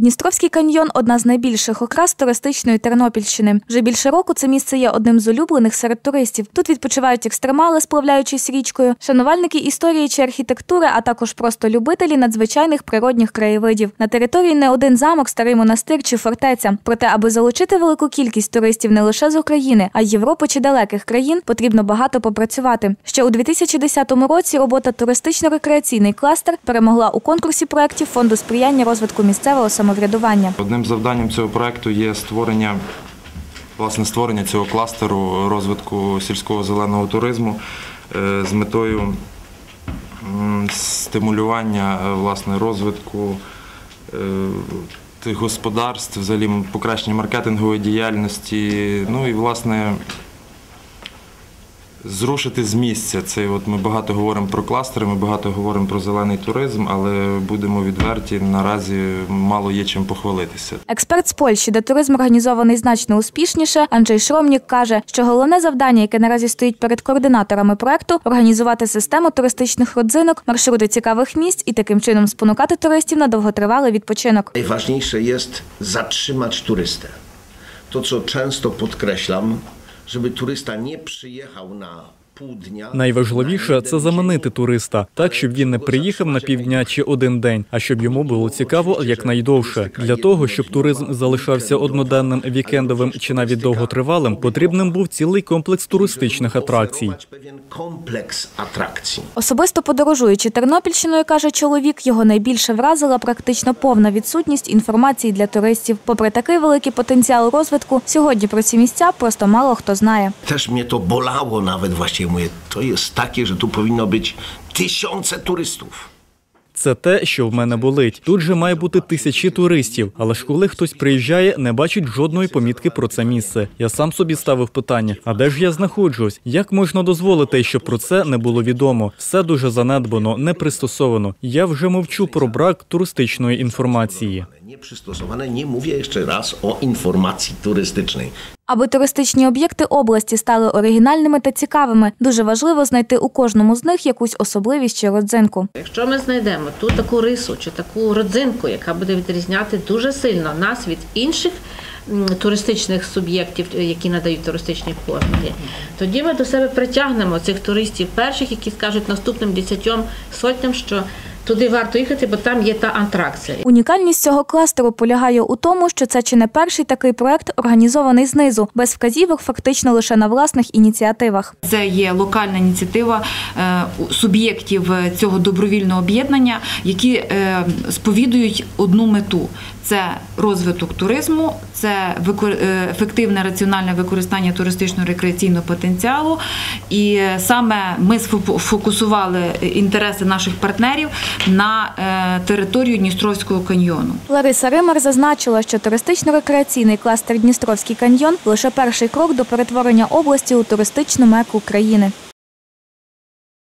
Дністровський каньйон одна з найбільших окрас туристичної Тернопільщини. Вже більше року це місце є одним з улюблених серед туристів. Тут відпочивають екстремали, сплавляючись річкою, шанувальники історії чи архітектури, а також просто любителі надзвичайних природних краєвидів. На території не один замок, старий монастир чи фортеця. Проте, аби залучити велику кількість туристів не лише з України, а й Європи чи далеких країн, потрібно багато попрацювати. Ще у 2010 році робота туристично-рекреаційний кластер перемогла у конкурсі проєктів фонду сприяння розвитку місцевого самоврядування. Одним завданням цього проекту є створення власне створення цього кластеру розвитку сільського зеленого туризму е, з метою стимулювання е, власне розвитку е, тих господарств, взагалі покращення маркетингової діяльності, ну і власне. Зрушити з місця. Це от ми багато говоримо про кластери, ми багато говоримо про зелений туризм, але будемо відверті, наразі мало є чим похвалитися. Експерт з Польщі, де туризм організований значно успішніше, Анджей Шромнік каже, що головне завдання, яке наразі стоїть перед координаторами проекту, організувати систему туристичних родзинок, маршрути цікавих місць і таким чином спонукати туристів на довготривалий відпочинок. Najważniejsze jest zatrzymać turystę. To, co często podkreślam, żeby turysta nie przyjechał na. Найважливіше це заманити туриста, так щоб він не приїхав на півдня чи один день, а щоб йому було цікаво якнайдовше. Для того щоб туризм залишався одноденним, вікендовим чи навіть довготривалим, потрібним був цілий комплекс туристичних атракцій. Особисто подорожуючи Тернопільщиною, каже чоловік, його найбільше вразила практично повна відсутність інформації для туристів. Попри такий великий потенціал розвитку, сьогодні про ці місця просто мало хто знає. Też mnie to bolało nawet właściwie. Mówię, to jest takie, że tu powinno być tysiące turystów. Це те, що в мене болить. Тут же має бути тисячі туристів, але ж коли хтось приїжджає, не бачить жодної помітки про це місце. Я сам собі ставив питання: а де ж я знаходжусь? Як можна дозволити, щоб про це не було відомо? Все дуже занедбано, не пристосовано. Я вже мовчу про брак туристичної інформації. Nieprzystosowane, nie mówię jeszcze raz o informacji turystycznej. Аби туристичні об'єкти області стали оригінальними та цікавими, дуже важливо знайти у кожному з них якусь особливість чи родзинку. Якщо ми знайдемо ту таку рису чи таку родзинку, яка буде відрізняти дуже сильно нас від інших туристичних суб'єктів, які надають туристичні послуги, тоді ми до себе притягнемо цих туристів перших, які скажуть наступним десятьом сотням, що туди варто їхати, бо там є та атракція. Унікальність цього кластеру полягає у тому, що це чи не перший такий проект, організований знизу, без вказівок, фактично лише на власних ініціативах. Це є локальна ініціатива е, суб'єктів е, цього добровільного об'єднання, які е, сповідують одну мету: це розвиток туризму, це ефективне раціональне використання туристично-рекреаційного потенціалу. І саме ми сфо- фокусували інтереси наших партнерів на е, територію Дністровського каньйону. Лариса Римар зазначила, що туристично-рекреаційний кластер Дністровський каньйон лише перший крок до перетворення області у туристичну меку країни.